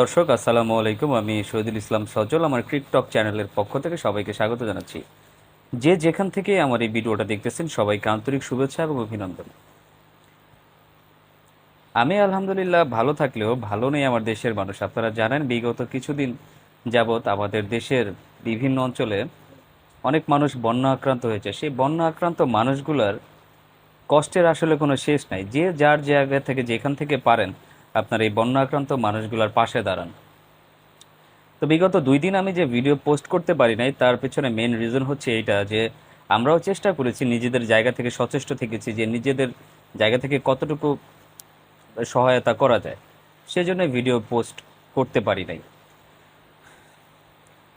দর্শক, আসসালামু আলাইকুম। আমি শহীদুল ইসলাম সজল, আমার ক্রিকটক চ্যানেলের পক্ষ থেকে সবাইকে স্বাগত জানাচ্ছি। যে যেখান থেকে আমার এই ভিডিওটা দেখতেছেন, সবাইকে আন্তরিক শুভেচ্ছা এবং অভিনন্দন। আমি আলহামদুলিল্লাহ ভালো থাকলেও ভালো নেই আমার দেশের মানুষ। আপনারা জানেন, বিগত কিছুদিন যাবৎ আমাদের দেশের বিভিন্ন অঞ্চলে অনেক মানুষ বন্যা আক্রান্ত হয়েছে। সেই বন্যা আক্রান্ত মানুষগুলোর কষ্টের আসলে কোনো শেষ নাই। যে যার জায়গা থেকে, যেখান থেকে পারেন আপনার এই বন্যা আক্রান্ত মানুষগুলোর পাশে দাঁড়ান। তো বিগত দুই দিন আমি যে ভিডিও পোস্ট করতে পারি নাই, তার পেছনে মেন রিজন হচ্ছে এইটা যে আমরাও চেষ্টা করেছি নিজেদের জায়গা থেকে সচেষ্ট থেকেছি যে নিজেদের জায়গা থেকে কতটুকু সহায়তা করা যায়। সেজন্য ভিডিও পোস্ট করতে পারি নাই।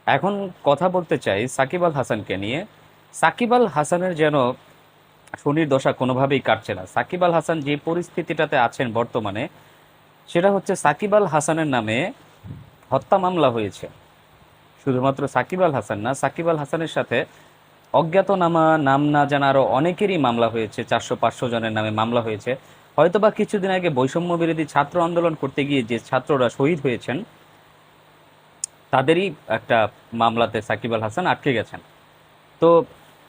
এখন কথা বলতে চাই সাকিব আল হাসানকে নিয়ে। সাকিব আল হাসানের যেন শনির দশা কোনোভাবেই কাটছে না। সাকিব আল হাসান যে পরিস্থিতিটাতে আছেন বর্তমানে সেটা হচ্ছে সাকিব আল হাসানের নামে হত্যা মামলা হয়েছে। শুধুমাত্র সাকিব আল হাসান না, সাকিব আল হাসানের সাথে অজ্ঞাতনামা, নাম না জানা আরও অনেকেরই মামলা হয়েছে, চারশো পাঁচশো জনের নামে মামলা হয়েছে। হয়তোবা কিছুদিন আগে বৈষম্য বিরোধী ছাত্র আন্দোলন করতে গিয়ে যে ছাত্ররা শহীদ হয়েছেন, তাদেরই একটা মামলাতে সাকিব আল হাসান আটকে গেছেন। তো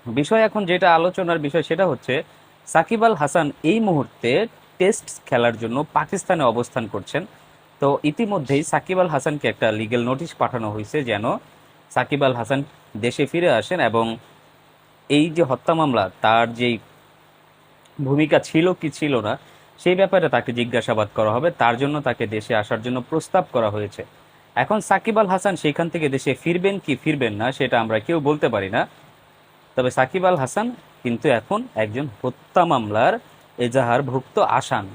বিষয় এখন যেটা আলোচনার বিষয় সেটা হচ্ছে, সাকিব আল হাসান এই মুহূর্তে টেস্ট খেলার জন্য পাকিস্তানে অবস্থান করছেন। তো ইতিমধ্যেই সাকিব আল হাসানকে একটা লিগেল নোটিশ পাঠানো হয়েছে যেন সাকিব আল হাসান দেশে ফিরে আসেন এবং এই যে হত্যা মামলা, তার যেই ভূমিকা ছিল কি ছিল না, সেই ব্যাপারে তাকে জিজ্ঞাসাবাদ করা হবে। তার জন্য তাকে দেশে আসার জন্য প্রস্তাব করা হয়েছে। এখন সাকিব আল হাসান সেখান থেকে দেশে ফিরবেন কি ফিরবেন না, সেটা আমরা কেউ বলতে পারি না। তবে সাকিব আল হাসান কিন্তু এখন একজন হত্যা মামলার এজাহারভুক্ত আসান।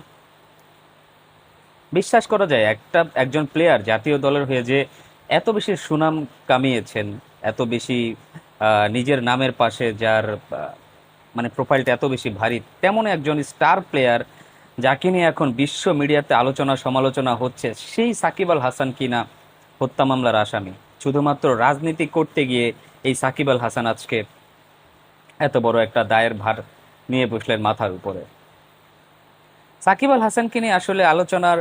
বিশ্বাস করা যায়, একটা, একজন প্লেয়ার জাতীয় দলের হয়ে যে এত বেশি সুনাম কামিয়েছেন, এত বেশি নিজের নামের পাশে যার মানে প্রোফাইলটা এত বেশি ভারী তেমন একজন স্টার প্লেয়ার যাকে নিয়ে এখন বিশ্ব মিডিয়াতে আলোচনা সমালোচনা হচ্ছে, সেই সাকিব আল হাসান কিনা হত্যা মামলার আসামি। শুধুমাত্র রাজনীতি করতে গিয়ে এই সাকিব আল হাসান আজকে এত বড় একটা দায়ের ভার নিয়ে বসলেন মাথার উপরে। সাকিব আল হাসানকে নিয়ে আসলে আলোচনার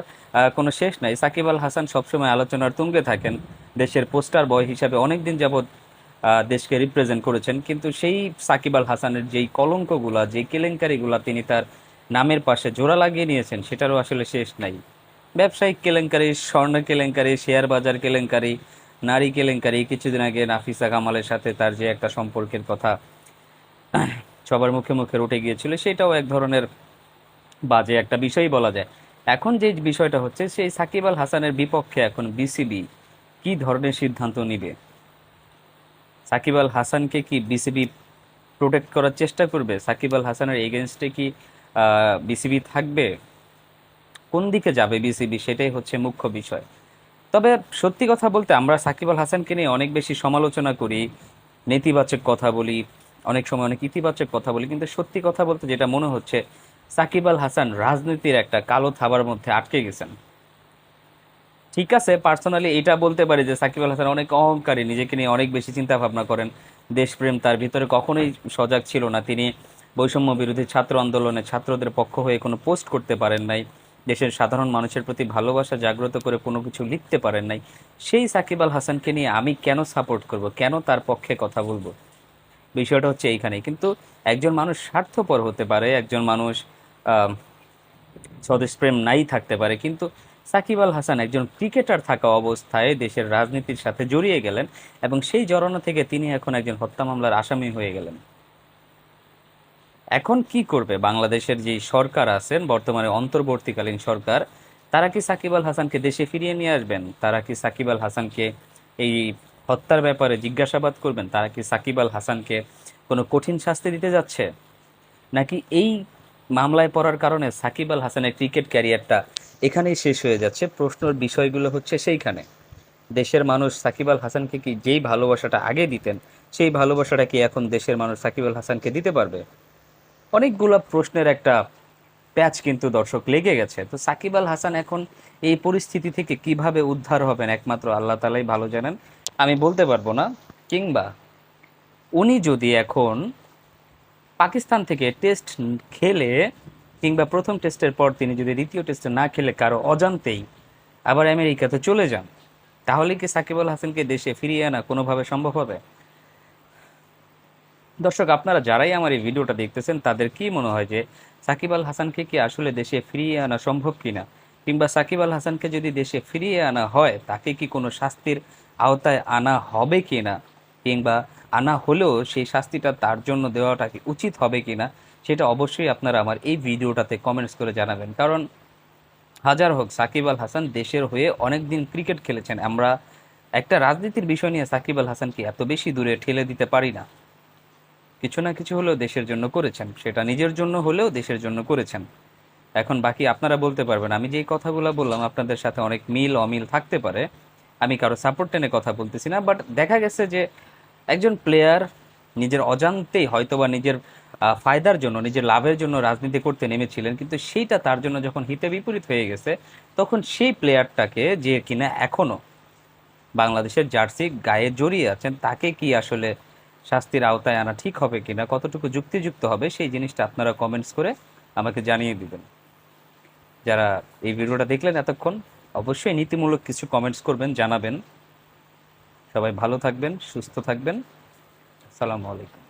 কোনো শেষ নাই। সাকিব আল হাসান সবসময় আলোচনার তুঙ্গে থাকেন। দেশের পোস্টার বয় হিসাবে অনেকদিন যাবৎ দেশকে রিপ্রেজেন্ট করেছেন। কিন্তু সেই সাকিব আল হাসানের যেই কলঙ্কগুলা, যেই কেলেঙ্কারিগুলা তিনি তার নামের পাশে জোড়া লাগিয়ে নিয়েছেন, সেটারও আসলে শেষ নাই। ব্যবসায়িক কেলেঙ্কারি, স্বর্ণ কেলেঙ্কারি, শেয়ার বাজার কেলেঙ্কারি, নারী কেলেঙ্কারি, কিছুদিন আগে নাফিসা কামালের সাথে তার যে একটা সম্পর্কের কথা, সবার মুখে মুখে উঠে গিয়েছিল, সেটাও এক ধরনের বাজে একটা বিষয়ই বলা যায়। এখন যে বিষয়টা হচ্ছে, সেই সাকিব আল হাসানের বিপক্ষে এখন বিসিবি কি ধরনের সিদ্ধান্ত নিবে? সাকিব আল হাসানকে কি বিসিবি প্রোটেক্ট করার চেষ্টা করবে? সাকিব আল হাসানের এগেনস্টে কি বিসিবি থাকবে? কোন দিকে যাবে বিসিবি? সেটাই হচ্ছে মুখ্য বিষয়। তবে সত্যি কথা বলতে আমরা সাকিব আল হাসানকে নিয়ে অনেক বেশি সমালোচনা করি, নেতিবাচক কথা বলি, অনেক সময় অনেক ইতিবাচক কথা বলি, কিন্তু সত্যি কথা বলতে যেটা মনে হচ্ছে সাকিব আল হাসান রাজনীতির একটা কালো থাবার মধ্যে আটকে গেছেন। ঠিক আছে পার্সোনালি এটা বলতে পারি যে সাকিব আল হাসান অনেক অহংকারী, নিজেকে নিয়ে অনেক বেশি চিন্তা ভাবনা করেন। দেশপ্রেম তার ভিতরে কখনোই সজাগ ছিল না। তিনি বৈষম্য বিরোধী ছাত্র আন্দোলনে ছাত্রদের পক্ষ হয়ে কোনো পোস্ট করতে পারেন নাই। দেশের সাধারণ মানুষের প্রতি ভালোবাসা জাগ্রত করে কোনো কিছু লিখতে পারেন নাই। সেই সাকিব আল হাসানকে নিয়ে আমি কেন সাপোর্ট করব? কেন তার পক্ষে কথা বলব? বিষয়টা হচ্ছে এইখানে কিন্তু একজন মানুষ স্বার্থপর হতে পারে, একজন মানুষ স্বদেশপ্রেম নাই থাকতে পারে, কিন্তু সাকিব আল হাসান একজন ক্রিকেটার থাকা অবস্থায় দেশের রাজনীতির সাথে জড়িয়ে গেলেন এবং সেই জড়ানো থেকে তিনি এখন একজন হত্যা মামলার আসামি হয়ে গেলেন। এখন কি করবে? বাংলাদেশের যে সরকার আছেন, বর্তমানে অন্তর্বর্তীকালীন সরকার, তারা কি সাকিব আল হাসানকে দেশে ফিরিয়ে নিয়ে আসবেন? তারা কি সাকিব আল হাসানকে এই হত্যার ব্যাপারে জিজ্ঞাসাবাদ করবেন, তারা কি সাকিব আল হাসানকে কোনো কঠিন শাস্তি দিতে যাচ্ছে? নাকি এই মামলায় পড়ার কারণে সাকিব আল হাসানের ক্রিকেট ক্যারিয়ারটা এখানেই শেষ হয়ে যাচ্ছে? প্রশ্নের বিষয়গুলো হচ্ছে সেইখানে। দেশের মানুষ সাকিব আল হাসানকে কি যেই ভালোবাসাটা আগে দিতেন, সেই ভালোবাসাটা কি এখন দেশের মানুষ সাকিব আল হাসানকে দিতে পারবে? অনেকগুলো প্রশ্নের একটা প্যাচ কিন্তু দর্শক লেগে গেছে। তো সাকিব আল হাসান এখন এই পরিস্থিতি থেকে কীভাবে উদ্ধার হবেন, একমাত্র আল্লাহ তালাই ভালো জানেন। আমি বলতে পারব না, কিংবা উনি যদি এখন পাকিস্তান থেকে টেস্ট খেলে, কিংবা প্রথম টেস্টের পর তিনি যদি দ্বিতীয় টেস্টে না খেলে কারও অজান্তেই আবার আমেরিকাতে চলে যান, তাহলে কি সাকিব আল হাসানকে দেশে ফিরিয়ে আনা কোনোভাবে সম্ভব হবে? দর্শক, আপনারা যারাই আমার এই ভিডিওটা দেখতেছেন, তাদের কি মনে হয় যে সাকিব আল হাসানকে কি আসলে দেশে ফিরিয়ে আনা সম্ভব কিনা? কিংবা সাকিব আল হাসানকে যদি দেশে ফিরিয়ে আনা হয়, তাকে কি কোনো শাস্তির আওতায় আনা হবে কি না কিংবা আনা হলেও সেই শাস্তিটা তার জন্য দেওয়াটা কি উচিত হবে কিনা, সেটা অবশ্যই আপনারা আমার এই ভিডিওটাতে কমেন্টস করে জানাবেন। কারণ হাজার হোক, সাকিব আল হাসান দেশের হয়ে অনেক দিন ক্রিকেট খেলেছেন, আমরা একটা রাজনীতির বিষয় নিয়ে সাকিব আল হাসানকে এত বেশি দূরে ঠেলে দিতে পারি না। কিছু না কিছু হলেও দেশের জন্য করেছেন, সেটা নিজের জন্য হলেও দেশের জন্য করেছেন। এখন বাকি আপনারা বলতে পারবেন, আমি যেই কথাগুলো বললাম, আপনাদের সাথে অনেক মিল অমিল থাকতে পারে। আমি কারও সাপোর্ট টেনে কথা বলতেছি না বাট দেখা গেছে যে একজন প্লেয়ার নিজের অজান্তেই হয়তোবা নিজের আহ, ফায়দার জন্য নিজের লাভের জন্য রাজনীতি করতে নেমেছিলেন কিন্তু সেইটা তার জন্য যখন হিতে বিপরীত হয়ে গেছে তখন সেই প্লেয়ারটাকে যে কিনা এখনও বাংলাদেশের জার্সি গায়ে জড়িয়ে আছেন তাকে কি আসলে শাস্তির আওতায় আনা ঠিক হবে কিনা কতটুকু যুক্তিযুক্ত হবে সেই জিনিসটা আপনারা কমেন্টস করে আমাকে জানিয়ে দিবেন। যারা এই ভিডিওটা দেখলেন এতক্ষণ অবশ্যই নীতিমূলক কিছু কমেন্টস করবেন জানাবেন। সবাই ভালো থাকবেন সুস্থ থাকবেন। আসসালামু আলাইকুম।